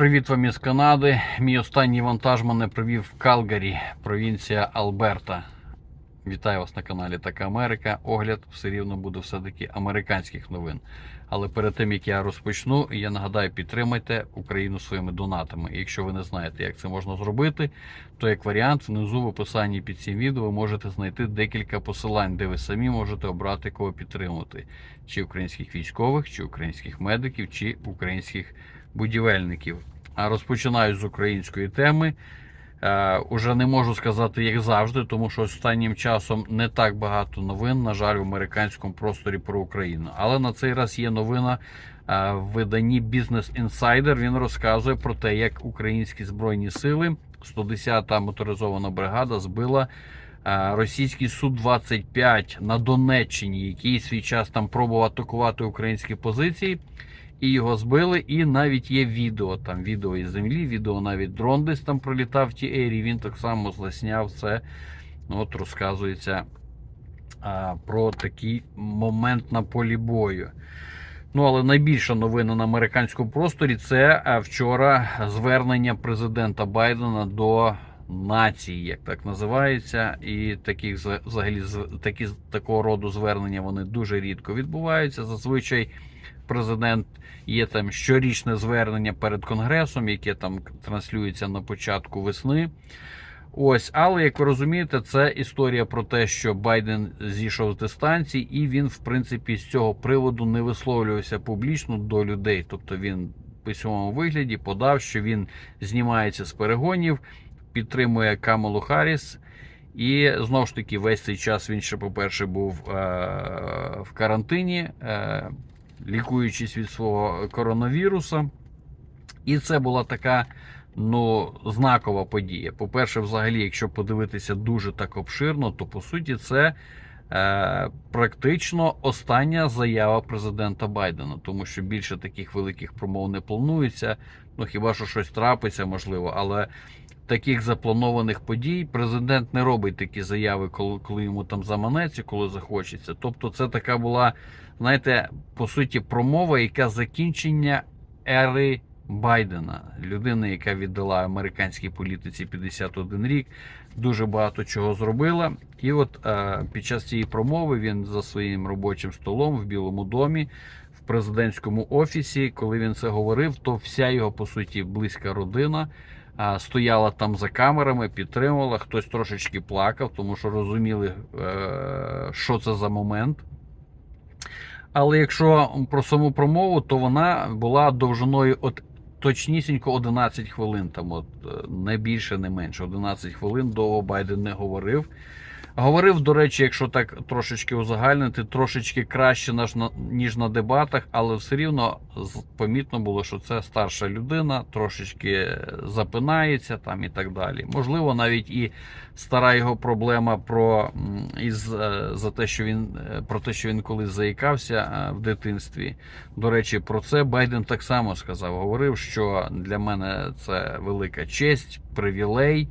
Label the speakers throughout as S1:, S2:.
S1: Привіт вам із Канади. Мій останній вантаж мене привів в Калгарі, провінція Алберта. Вітаю вас на каналі Така Америка. Огляд все рівно буде все-таки американських новин. Але перед тим як я розпочну, я нагадаю, підтримайте Україну своїми донатами. Якщо ви не знаєте, як це можна зробити, то як варіант, внизу в описанні під цим відео ви можете знайти декілька посилань, де ви самі можете обрати кого підтримувати: чи українських військових, чи українських медиків, чи українських будівельників. Розпочинаю з української теми. Е, уже не можу сказати, як завжди, тому що останнім часом не так багато новин, на жаль, в американському просторі про Україну. Але на цей раз є новина е, в виданні Business Insider. Він розказує про те, як українські збройні сили, 110-та моторизована бригада, збила е, російський Су-25 на Донеччині, який свій час там пробував атакувати українські позиції. І його збили, і навіть є відео. Там відео із землі, відео навіть дрон десь там пролітав в тій ері. Він так само засняв це. Ну, От розказується а, про такий момент на полі бою. Ну, але найбільша новина на американському просторі це вчора звернення президента Байдена до нації, як так називається. І таких взагалі такі, такого роду звернення вони дуже рідко відбуваються. Зазвичай президент є там щорічне звернення перед конгресом, яке там транслюється на початку весни. Ось, але як ви розумієте, це історія про те, що Байден зійшов з дистанції, і він, в принципі, з цього приводу не висловлювався публічно до людей. Тобто він в письмовому вигляді подав, що він знімається з перегонів, підтримує Камалу Харріс. І знову ж таки, весь цей час він ще, по-перше, був е- в карантині, е- лікуючись від свого коронавіруса. І це була така ну, знакова подія. По-перше, взагалі, якщо подивитися дуже так обширно, то по суті це е, практично остання заява президента Байдена, тому що більше таких великих промов не планується. Ну хіба що щось трапиться, можливо, але таких запланованих подій президент не робить такі заяви, коли, коли йому там заманеться, коли захочеться. Тобто, це така була, знаєте, по суті, промова, яка закінчення ери. Байдена, людина, яка віддала американській політиці 51 рік, дуже багато чого зробила. І от е, під час цієї промови він за своїм робочим столом в Білому домі, в президентському офісі, коли він це говорив, то вся його по суті близька родина стояла там за камерами, підтримувала. Хтось трошечки плакав, тому що розуміли, е, що це за момент. Але якщо про саму промову, то вона була довжиною от точнісінько 11 хвилин. Там от е, не більше, не менше. 11 хвилин довго Байден не говорив. Говорив, до речі, якщо так трошечки узагальнити, трошечки краще ніж на дебатах, але все рівно помітно було, що це старша людина, трошечки запинається там і так далі. Можливо, навіть і стара його проблема про із е, за те, що він е, про те, що він колись заїкався е, в дитинстві. До речі, про це Байден так само сказав. Говорив, що для мене це велика честь, привілей.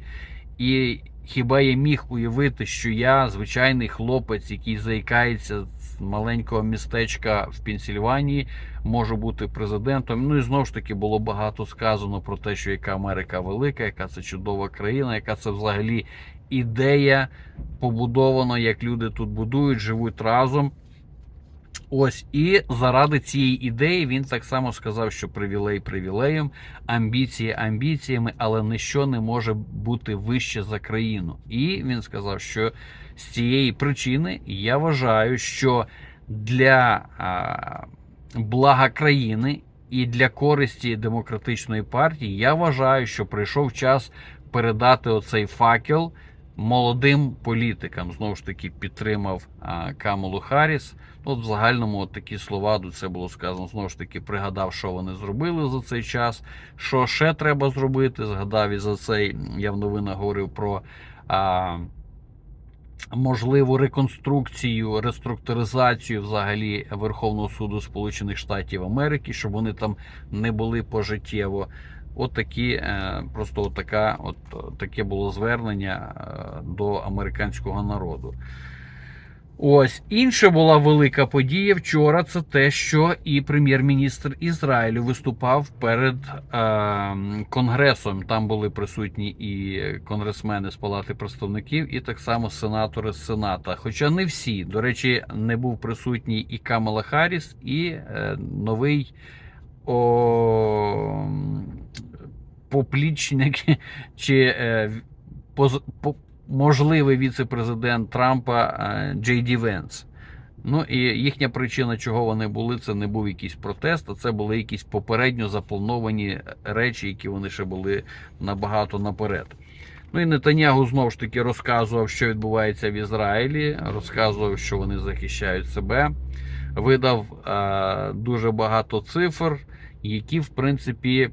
S1: І хіба я міг уявити, що я звичайний хлопець, який заїкається з маленького містечка в Пенсільванії, можу бути президентом. Ну і знову ж таки було багато сказано про те, що яка Америка велика, яка це чудова країна, яка це взагалі ідея побудована, як люди тут будують, живуть разом. Ось і заради цієї ідеї він так само сказав, що привілей привілеєм, амбіції амбіціями, але ніщо не може бути вище за країну. І він сказав, що з цієї причини я вважаю, що для а, блага країни і для користі демократичної партії я вважаю, що прийшов час передати оцей факел молодим політикам. Знову ж таки, підтримав а, Камалу Харріс. Ну, От в загальному от такі слова до це було сказано. Знову ж таки, пригадав, що вони зробили за цей час, що ще треба зробити. Згадав і за цей я в новинах говорив про а, можливу реконструкцію, реструктуризацію взагалі Верховного суду Сполучених Штатів Америки, щоб вони там не були пожиттєво. От такі, е, просто от така, от таке було звернення е, до американського народу. Ось інша була велика подія вчора. Це те, що і прем'єр-міністр Ізраїлю виступав перед е, конгресом. Там були присутні і конгресмени з Палати представників, і так само сенатори з Сената. Хоча не всі, до речі, не був присутній і Камала Харріс, і е, новий о, поплічник чи е, поз, по, можливий віце-президент Трампа е, Джей Ді Венс. Ну і їхня причина, чого вони були, це не був якийсь протест, а це були якісь попередньо заплановані речі, які вони ще були набагато наперед. Ну і Нетанягу знову ж таки розказував, що відбувається в Ізраїлі, розказував, що вони захищають себе, видав е, дуже багато цифр, які, в принципі,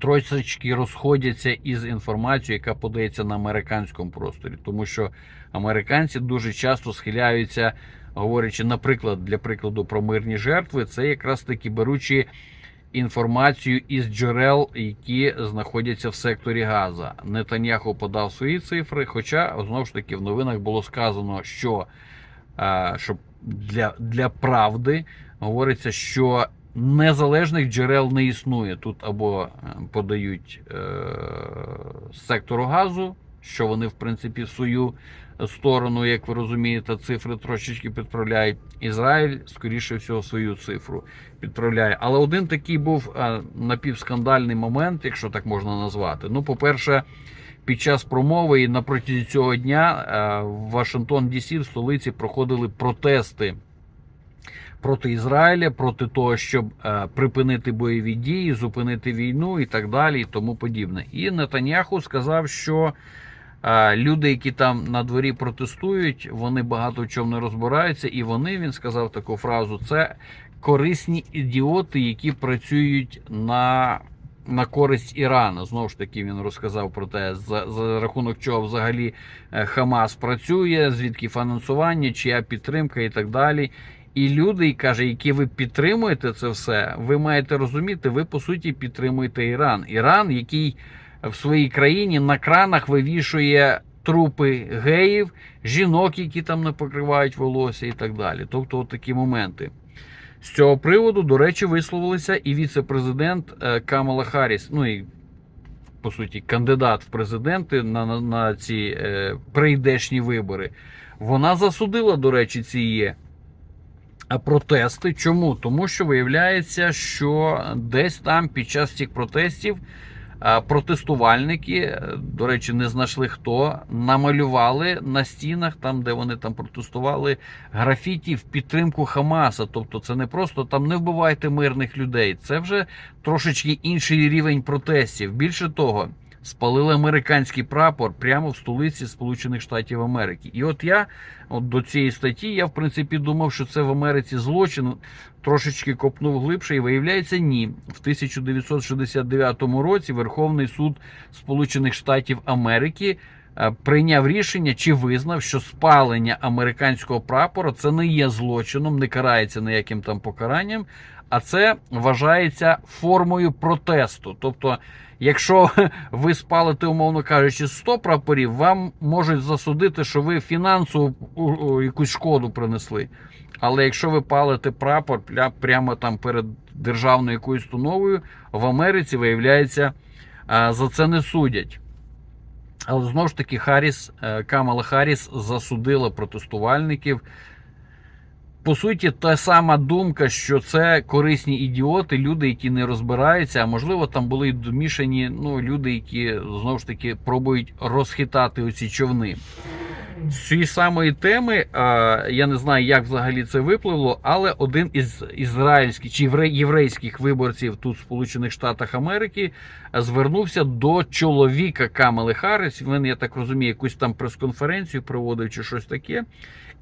S1: трошечки розходяться із інформацією, яка подається на американському просторі, тому що американці дуже часто схиляються, говорячи, наприклад, для прикладу про мирні жертви, це якраз таки беручи інформацію із джерел, які знаходяться в секторі Газа. Нетаньяху подав свої цифри, хоча знову ж таки в новинах було сказано, що, е, що для, для правди говориться, що незалежних джерел не існує. Тут або е, подають е, сектору газу, що вони, в принципі, в свою сторону, як ви розумієте, цифри трошечки підправляють. Ізраїль, скоріше всього, свою цифру підправляє. Але один такий був е, напівскандальний момент, якщо так можна назвати. Ну, по-перше, під час промови і на протязі цього дня е, в Вашингтон Дісі в столиці проходили протести проти Ізраїля, проти того, щоб е, припинити бойові дії, зупинити війну і так далі, і тому подібне. І Нетаньяху сказав, що е, люди, які там на дворі протестують, вони багато в чому не розбираються, і вони він сказав таку фразу: це корисні ідіоти, які працюють на. На користь Ірана знову ж таки він розказав про те, за, за рахунок чого взагалі е, Хамас працює, звідки фінансування, чия підтримка і так далі. І люди, каже, які ви підтримуєте це все, ви маєте розуміти, ви по суті підтримуєте Іран. Іран, який в своїй країні на кранах вивішує трупи геїв, жінок, які там не покривають волосся і так далі. Тобто, от такі моменти. З цього приводу, до речі, висловилися і віце-президент е, Камала Харріс, ну і по суті кандидат в президенти на, на, на ці е, прийдешні вибори. Вона засудила, до речі, ці є протести. Чому? Тому що виявляється, що десь там під час цих протестів е, протестувальники, е, до речі, не знайшли хто, намалювали на стінах, там, де вони там протестували, графіті в підтримку Хамаса. Тобто, це не просто там не вбивайте мирних людей. Це вже трошечки інший рівень протестів. Більше того. Спалили американський прапор прямо в столиці Сполучених Штатів Америки. І от я от до цієї статті я в принципі думав, що це в Америці злочин. Трошечки копнув глибше, і виявляється, ні. В 1969 році Верховний суд Сполучених Штатів Америки е, прийняв рішення чи визнав, що спалення американського прапора це не є злочином, не карається ніяким там покаранням, а це вважається формою протесту. Тобто, якщо ви спалите, умовно кажучи, 100 прапорів, вам можуть засудити, що ви фінансову якусь шкоду принесли. Але якщо ви палите прапор прямо там перед державною якоюсь установою, в Америці, виявляється, за це не судять. Але знову ж таки, Харріс, Камала Харріс засудила протестувальників. По суті, та сама думка, що це корисні ідіоти, люди, які не розбираються, а можливо, там були домішані ну, люди, які знову ж таки пробують розхитати оці човни. З цієї самої теми я не знаю, як взагалі це випливло, але один із ізраїльських чи єврейських виборців тут в Сполучених Штатах Америки звернувся до чоловіка Камали Харріс. Він, я так розумію, якусь там прес-конференцію проводив чи щось таке.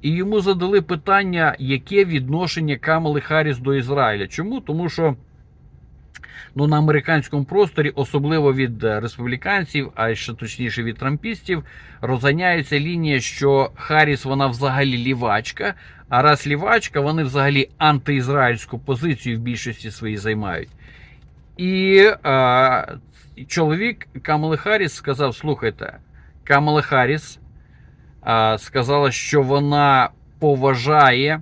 S1: І йому задали питання, яке відношення Камали Харріс до Ізраїля. Чому? Тому що ну, на американському просторі, особливо від республіканців, а ще точніше від трампістів, розганяється лінія, що Харріс вона взагалі лівачка. А раз лівачка, вони взагалі антиізраїльську позицію в більшості своїй займають. І а, чоловік Камали Харріс сказав: слухайте, Камала Харріс сказала, що вона поважає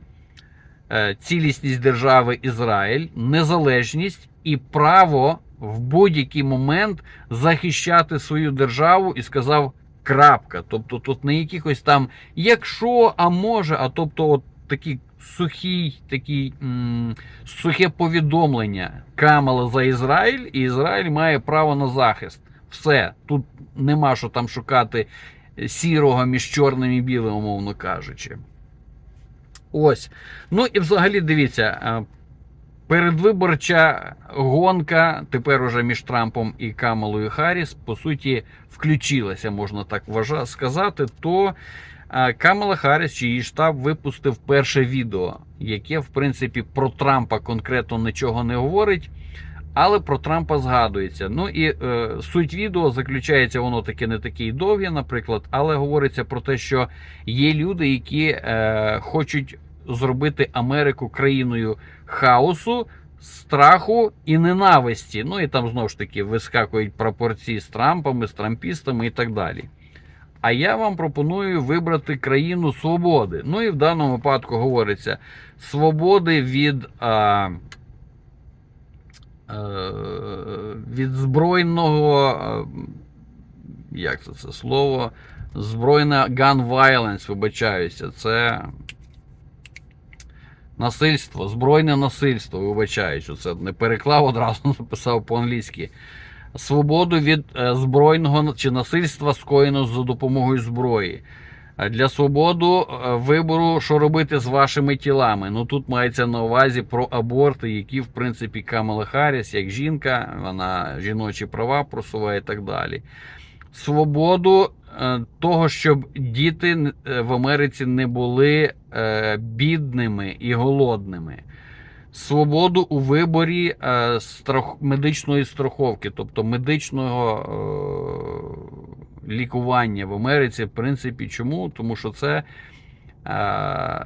S1: е, цілісність держави Ізраїль, незалежність і право в будь-який момент захищати свою державу і сказав крапка. Тобто тут не якихось там якщо, а може, а тобто, от такий сухий, такий м, сухе повідомлення Камала за Ізраїль, і Ізраїль має право на захист. Все, тут нема що там шукати сірого між чорним і білим, умовно кажучи. Ось. Ну і взагалі дивіться, е, передвиборча гонка тепер уже між Трампом і Камалою Харріс, по суті, включилася, можна так сказати. То е, Камала Харріс чи її штаб випустив перше відео, яке, в принципі, про Трампа конкретно нічого не говорить. Але про Трампа згадується. Ну і е, суть відео заключається, воно таке не таке і довге, наприклад, але говориться про те, що є люди, які е, хочуть зробити Америку країною хаосу, страху і ненависті. Ну і там знову ж таки вискакують пропорції з Трампами, з трампістами і так далі. А я вам пропоную вибрати країну свободи. Ну і в даному випадку говориться свободи від. А, від збройного, е, як це, це слово? Збройна gun violence, вибачаюся. Це насильство, збройне насильство, вибачаюся. Це не переклав одразу, написав по-англійськи. Свободу від е, збройного чи насильства скоєно за допомогою зброї. Е, Для свободу е, вибору, що робити з вашими тілами. Ну тут мається на увазі про аборти, які в принципі Камала Харріс, як жінка, вона жіночі права просуває і так далі. Свободу е, того, щоб діти в Америці не були бідними і голодними. Свободу у виборі е, страх, медичної страховки, тобто медичного е, лікування в Америці. В принципі, чому? Тому що це. е,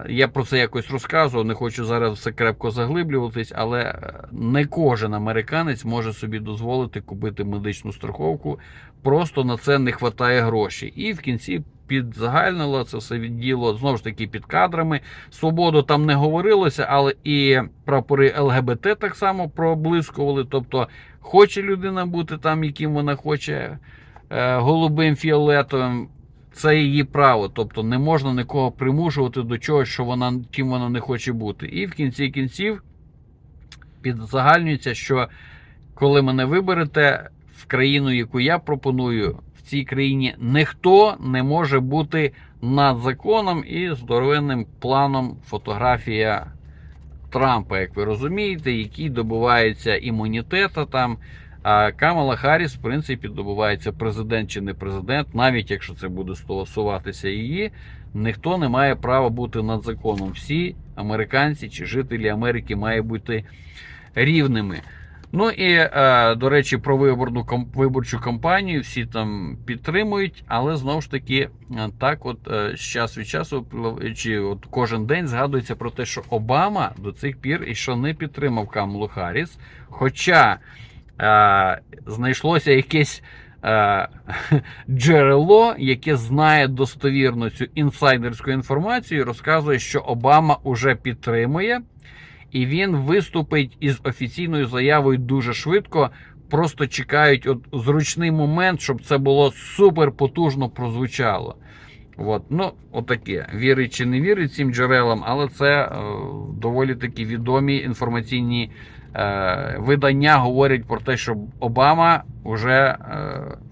S1: Я про це якось розказував, не хочу зараз все крепко заглиблюватись, але е, не кожен американець може собі дозволити купити медичну страховку. Просто на це не вистачає грошей. І в кінці підзагальнило це все діло знову ж таки під кадрами. Свободу там не говорилося, але і прапори ЛГБТ так само проблискували. Тобто, хоче людина бути там, яким вона хоче, е, голубим фіолетовим. Це її право, тобто не можна нікого примушувати до чогось, що вона ким вона не хоче бути. І в кінці кінців підзагальнюється, що коли мене виберете в країну, яку я пропоную, цій країні ніхто не може бути над законом і здоровенним планом фотографія Трампа, як ви розумієте, який добувається імунітета там. А Камала Харріс, в принципі, добувається президент чи не президент, навіть якщо це буде стосуватися її, ніхто не має права бути над законом. Всі американці чи жителі Америки мають бути рівними. Ну і е, до речі, про виборну виборчу кампанію всі там підтримують, але знову ж таки, е, так, от е, з часу від часу, чи от кожен день згадується про те, що Обама до цих пір і що не підтримав Камалу Харріс. Хоча е, знайшлося якесь е, джерело, яке знає достовірно цю інсайдерську інформацію, розказує, що Обама уже підтримує, і він виступить із офіційною заявою дуже швидко. Просто чекають от зручний момент, щоб це було супер потужно прозвучало. От, ну, отаке. Вірить чи не вірить цим джерелам, але це е, доволі такі відомі інформаційні е, видання говорять про те, що Обама вже е,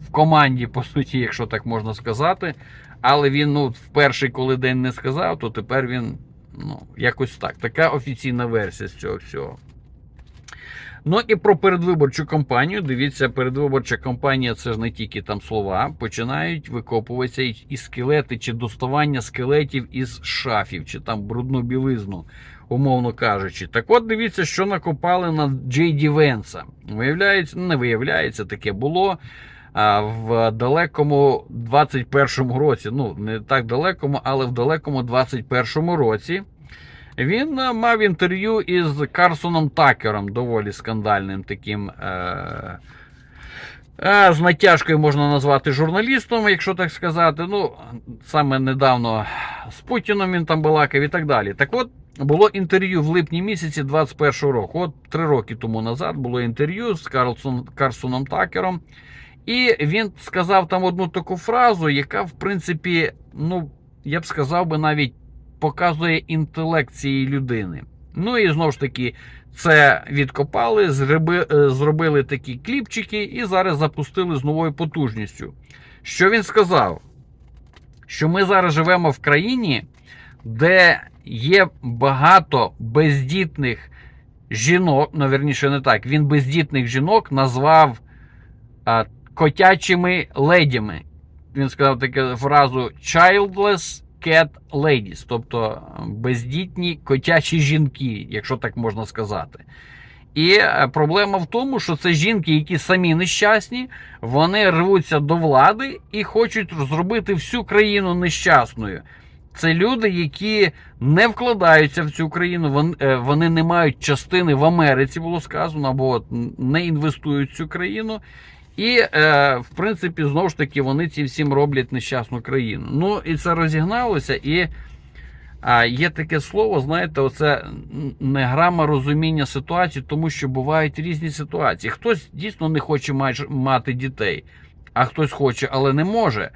S1: в команді, по суті, якщо так можна сказати. Але він ну, в перший, коли день не сказав, то тепер він ну, якось так. Така офіційна версія з цього всього. Ну і про передвиборчу кампанію. Дивіться, передвиборча кампанія це ж не тільки там слова. Починають викопуватися і, і скелети, чи доставання скелетів із шафів, чи там брудну білизну, умовно кажучи. Так от дивіться, що накопали на Джей Ді Венса. Виявляється, не виявляється, таке було. В далекому 21-му році, ну не так далекому, але в далекому 21-му році він е, мав інтерв'ю із Карсоном Такером, доволі скандальним таким е- е, з натяжкою можна назвати журналістом, якщо так сказати. Ну, саме недавно з Путіном він там балакав і так далі. Так от, було інтерв'ю в липні місяці 21-го року. От три роки тому назад було інтерв'ю з Карлсон, Карсоном Такером. І він сказав там одну таку фразу, яка, в принципі, ну, я б сказав би, навіть показує інтелект цієї людини. Ну і знову ж таки, це відкопали, е, зробили такі кліпчики і зараз запустили з новою потужністю. Що він сказав? Що ми зараз живемо в країні, де є багато бездітних жінок, ну, верніше, не так, він бездітних жінок назвав котячими ледями. Він сказав таку фразу childless cat ladies, тобто бездітні котячі жінки, якщо так можна сказати. І е, проблема в тому, що це жінки, які самі нещасні, вони рвуться до влади і хочуть зробити всю країну нещасною. Це люди, які не вкладаються в цю країну, вони, е, не мають частини в Америці, було сказано, або не інвестують в цю країну. І, е, в принципі, знову ж таки, вони ці всім роблять нещасну країну. Ну, і це розігналося. І а, є таке слово, знаєте, оце неграма розуміння ситуації, тому що бувають різні ситуації. Хтось дійсно не хоче мати дітей, а хтось хоче, але не може.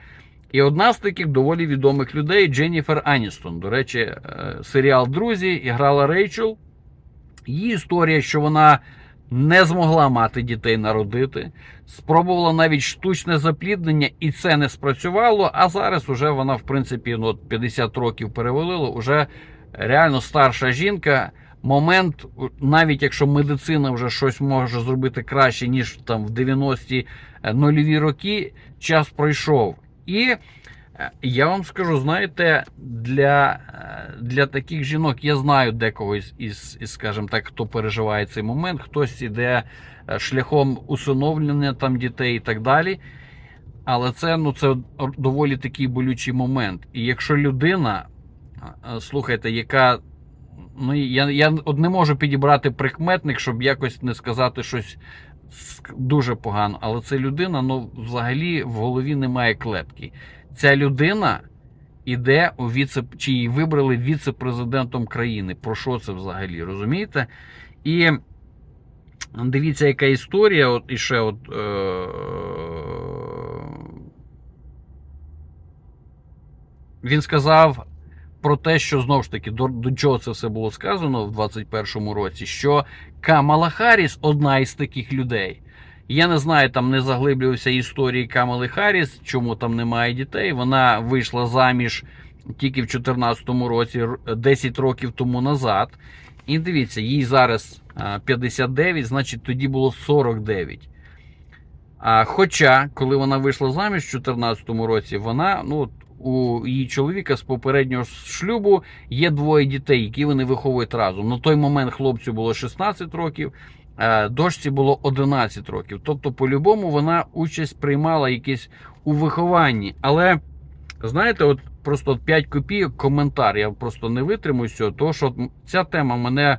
S1: І одна з таких доволі відомих людей Дженніфер Аністон. До речі, е, серіал Друзі і грала Рейчел. Її історія, що вона не змогла мати дітей народити, спробувала навіть штучне запліднення, і це не спрацювало. А зараз уже вона, в принципі, ну, 50 років перевалила, уже реально старша жінка. Момент, навіть якщо медицина вже щось може зробити краще, ніж там в 90-ті нульові роки, час пройшов. І е, я вам скажу, знаєте, для е, для таких жінок я знаю декого із, із, із, скажімо так, хто переживає цей момент, хтось іде е, шляхом усиновлення там дітей і так далі. Але це ну, це доволі такий болючий момент. І якщо людина, слухайте, яка. Ну, я я от не можу підібрати прикметник, щоб якось не сказати щось дуже погано. Але це людина, ну, взагалі в голові немає клепки. Ця людина іде у віце, чи її вибрали віце-президентом країни. Про що це взагалі? Розумієте? І дивіться, яка історія. От іще от. Е- Він сказав про те, що знову ж таки до, до чого це все було сказано в 2021 році, що Камала Харріс одна із таких людей. Я не знаю, там не заглиблювався історії Камали Харріс, чому там немає дітей. Вона вийшла заміж тільки в 2014 році, 10 років тому назад. І дивіться, їй зараз 59, значить тоді було 49. А, Хоча, коли вона вийшла заміж в 2014 році, вона ну, у її чоловіка з попереднього шлюбу є двоє дітей, які вони виховують разом. На той момент хлопцю було 16 років, дочці було 11 років. Тобто, по-любому, вона участь приймала якісь у вихованні. Але знаєте, от просто от 5 копійок коментар. Я просто не витримую цього, тому що ця тема мене.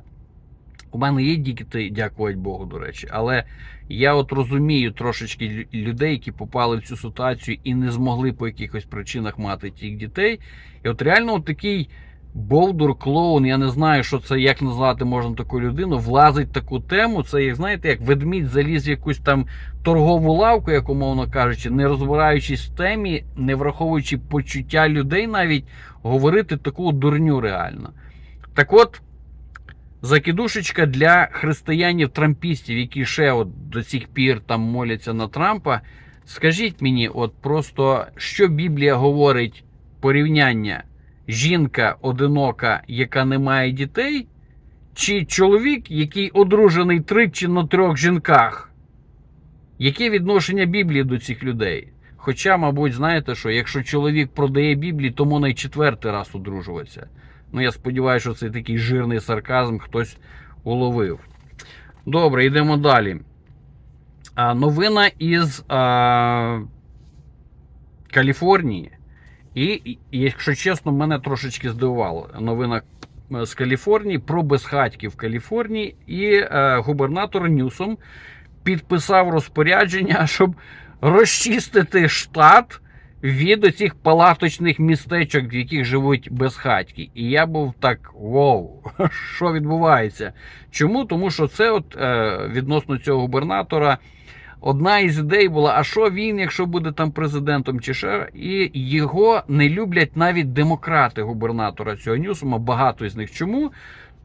S1: У мене є діти, дякувати Богу, до речі, але я от розумію трошечки людей, які попали в цю ситуацію і не змогли по якихось причинах мати тих дітей. І от реально от такий бовдур, клоун, я не знаю, що це, як назвати можна таку людину, влазить в таку тему. Це, як знаєте, як ведмідь заліз в якусь там торгову лавку, як умовно кажучи, не розбираючись в темі, не враховуючи почуття людей, навіть говорити таку дурню реально. Так от. Закидушечка для християнів-трампістів, які ще от до цих пір там моляться на Трампа. Скажіть мені, от просто що Біблія говорить порівняння жінка одинока, яка не має дітей, чи чоловік, який одружений тричі на трьох жінках? Яке відношення Біблії до цих людей? Хоча, мабуть, знаєте, що якщо чоловік продає Біблію, то можна й четвертий раз одружуватися. Ну, я сподіваюся, що цей такий жирний сарказм хтось уловив. Добре, йдемо далі. А, Новина із а, Каліфорнії. І, якщо чесно, мене трошечки здивувало. Новина з Каліфорнії про безхатьків в Каліфорнії. І а, губернатор Ньюсом підписав розпорядження, щоб розчистити штат від оцих палаточних містечок, в яких живуть безхатьки. І я був так: вау, що відбувається? Чому? Тому що це от е, відносно цього губернатора. Одна із ідей була: а що він, якщо буде там президентом чи ще? І його не люблять навіть демократи губернатора цього Ньюсома, багато із них. Чому?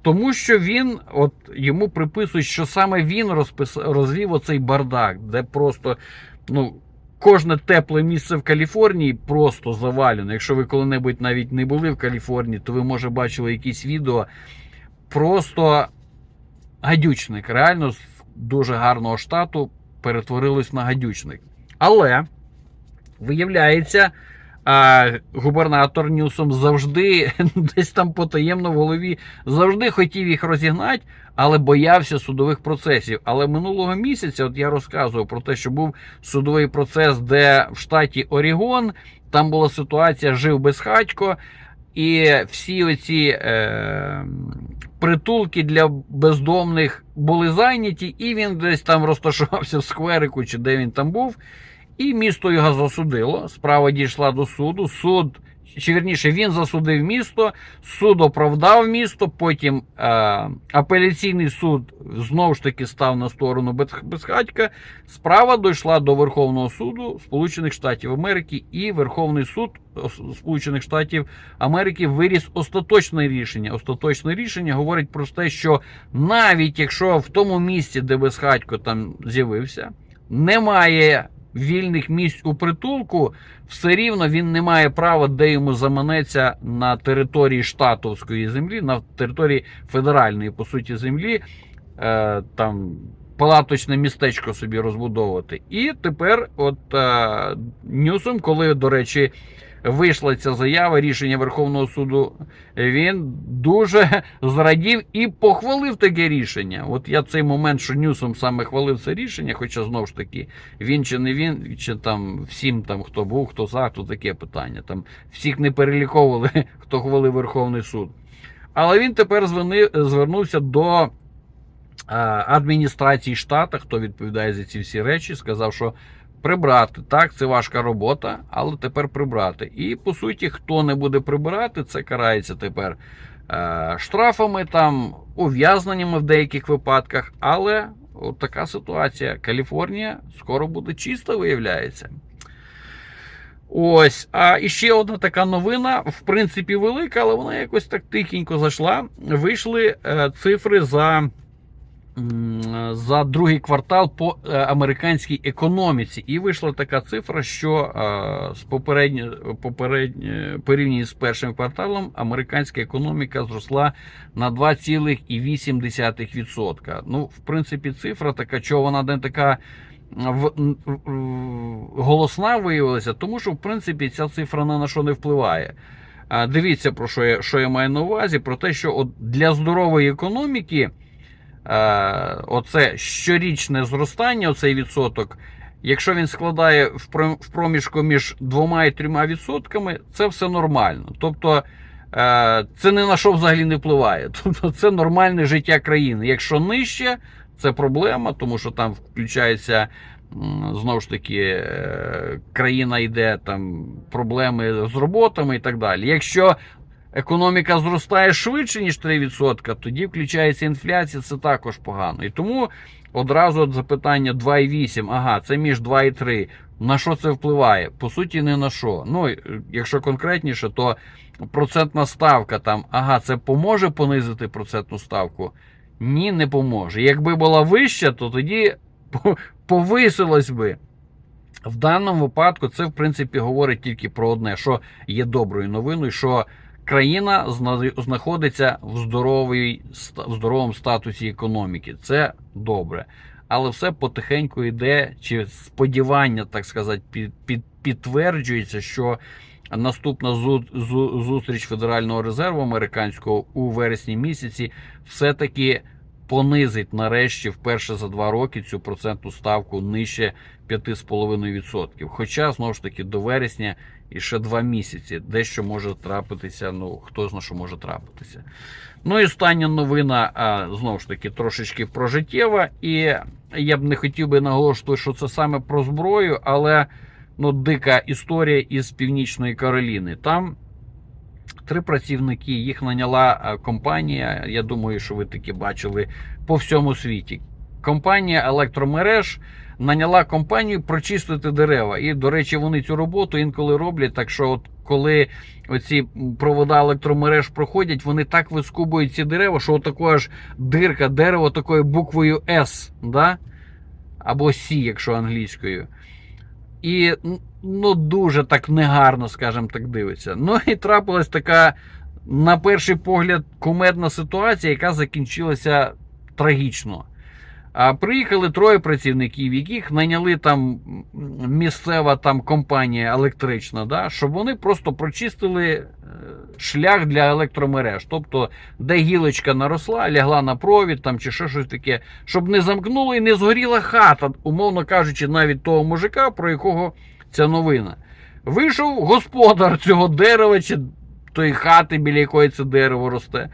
S1: Тому що він, от йому приписують, що саме він розпис... розвів оцей бардак, де просто ну, кожне тепле місце в Каліфорнії просто завалено. Якщо ви коли-небудь навіть не були в Каліфорнії, то ви може бачили якісь відео. Просто гадючник. Реально з дуже гарного штату перетворилось на гадючник. Але виявляється, губернатор Ньюсом завжди десь там потаємно в голові завжди хотів їх розігнати, але боявся судових процесів. Але минулого місяця, от я розказував про те, що був судовий процес, де в штаті Орігон там була ситуація жив безхатько, і всі оці е, притулки для бездомних були зайняті, і він десь там розташувався в скверику, чи де він там був. І місто його засудило. Справа дійшла до суду. Суд, чи вірніше, він засудив місто, суд оправдав місто. Потім е, апеляційний суд знову ж таки став на сторону безхатька. Справа дійшла до Верховного суду Сполучених Штатів Америки, і Верховний суд Сполучених Штатів Америки виріс остаточне рішення. Остаточне рішення говорить про те, що навіть якщо в тому місці, де безхатько там з'явився, немає вільних місць у притулку, все рівно він не має права, де йому заманеться на території штатовської землі, на території федеральної, по суті, землі, е, там палаточне містечко собі розбудовувати. І тепер, от е, Ньюсом, коли, до речі, вийшла ця заява, рішення Верховного суду, він дуже зрадів і похвалив таке рішення. От я цей момент, що Ньюсом саме хвалив це рішення, хоча знову ж таки, він чи не він, чи там всім там хто був, хто за, то таке питання. Там всіх не переліковували, хто хвалив Верховний суд. Але він тепер звернувся до адміністрації штата, хто відповідає за ці всі речі, сказав, що прибрати. Так, це важка робота, але тепер прибрати. І по суті, хто не буде прибирати, це карається тепер е, штрафами, там, ув'язненнями в деяких випадках. Але от така ситуація. Каліфорнія скоро буде чиста, виявляється. Ось, а іще одна така новина, в принципі, велика, але вона якось так тихенько зайшла. Вийшли е, цифри за, за другий квартал по е, американській економіці. І вийшла така цифра, що е, з попередньо, попередньо, порівняно з першим кварталом американська економіка зросла на 2,8%. Ну, в принципі, цифра така, чого вона не така в, в- голосна виявилася, тому що в принципі ця цифра на що не впливає. А, Дивіться, про що я, що я маю на увазі, про те, що от для здорової економіки оце щорічне зростання, оцей відсоток, якщо він складає в проміжку між 2 і 3 відсотками, це все нормально. Тобто е, це ні на що взагалі не впливає. Тобто це нормальне життя країни. Якщо нижче, це проблема, тому що там включається знову ж таки е, країна йде там проблеми з роботами і так далі. Якщо економіка зростає швидше, ніж 3%, тоді включається інфляція, це також погано. І тому одразу от запитання 2,8, ага, це між 2 і 3. На що це впливає? По суті, не на що. Ну, е, якщо конкретніше, то процентна ставка там, ага, це поможе понизити процентну ставку. Ні, не поможе. Якби була вища, то тоді повисилось би. В даному випадку це, в принципі, говорить тільки про одне, що є доброю новиною, що країна знаходиться в, здоровій, в здоровому статусі економіки. Це добре. Але все потихеньку йде, чи сподівання, так сказати, під, під, підтверджується, що наступна зу- зу- зустріч Федерального резерву американського у вересні місяці все-таки понизить нарешті вперше за два роки цю процентну ставку нижче 5,5%. Хоча, знову ж таки, до вересня і ще два місяці дещо може трапитися, ну хто знає, що може трапитися. Ну і остання новина, а, знову ж таки, трошечки про життєва. І я б не хотів би наголошувати, що це саме про зброю, але ну, дика історія із Північної Кароліни. Там три працівники, їх наняла компанія. Я думаю, що ви такі бачили по всьому світі. Компанія електромереж наняла компанію прочистити дерева. І, до речі, вони цю роботу інколи роблять. Так що, от коли оці провода електромереж проходять, вони так вискубують ці дерева, що отако аж дирка дерева такою буквою С, да? або С, якщо англійською. І ну, дуже так негарно, скажімо так, дивиться. Ну і трапилась така, на перший погляд, кумедна ситуація, яка закінчилася трагічно. А приїхали троє працівників, яких найняли там місцева там компанія електрична, да, щоб вони просто прочистили е, шлях для електромереж. Тобто, де гілочка наросла, лягла на провід там, чи ще щось таке, щоб не замкнуло і не згоріла хата, умовно кажучи, навіть того мужика, про якого ця новина. Вийшов господар цього дерева, чи тої хати, біля якої це дерево росте.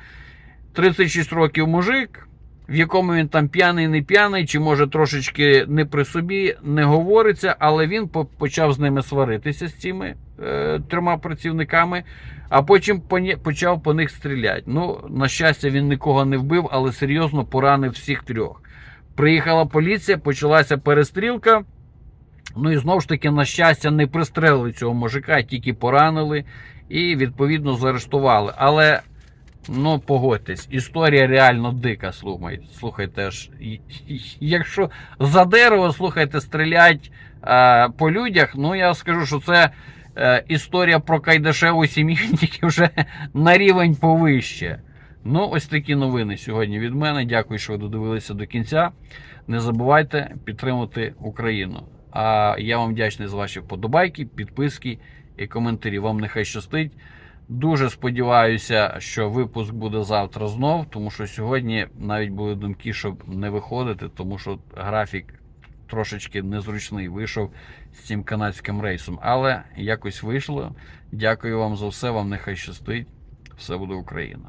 S1: 36 років мужик в якому він там п'яний, не п'яний, чи може трошечки не при собі, не говориться, але він почав з ними сваритися з цими е, трьома працівниками, а потім почав по них стріляти. Ну, на щастя, він нікого не вбив, але серйозно поранив всіх трьох. Приїхала поліція, почалася перестрілка. Ну і знову ж таки, на щастя, не пристрелили цього мужика, тільки поранили і відповідно заарештували. Але Ну, погодьтесь, історія реально дика. Слухайте, аж. Якщо за дерево, слухайте, стрілять е, по людях, ну я скажу, що це е, історія про Кайдашеву сім'ю, тільки вже на рівень повище. Ну, ось такі новини сьогодні від мене. Дякую, що ви додивилися до кінця. Не забувайте підтримати Україну. А я вам вдячний за ваші вподобайки, підписки і коментарі. Вам нехай щастить. Дуже сподіваюся, що випуск буде завтра знов, тому що сьогодні навіть були думки, щоб не виходити, тому що графік трошечки незручний вийшов з цим канадським рейсом. Але якось вийшло. Дякую вам за все. Вам нехай щастить. Все буде Україна.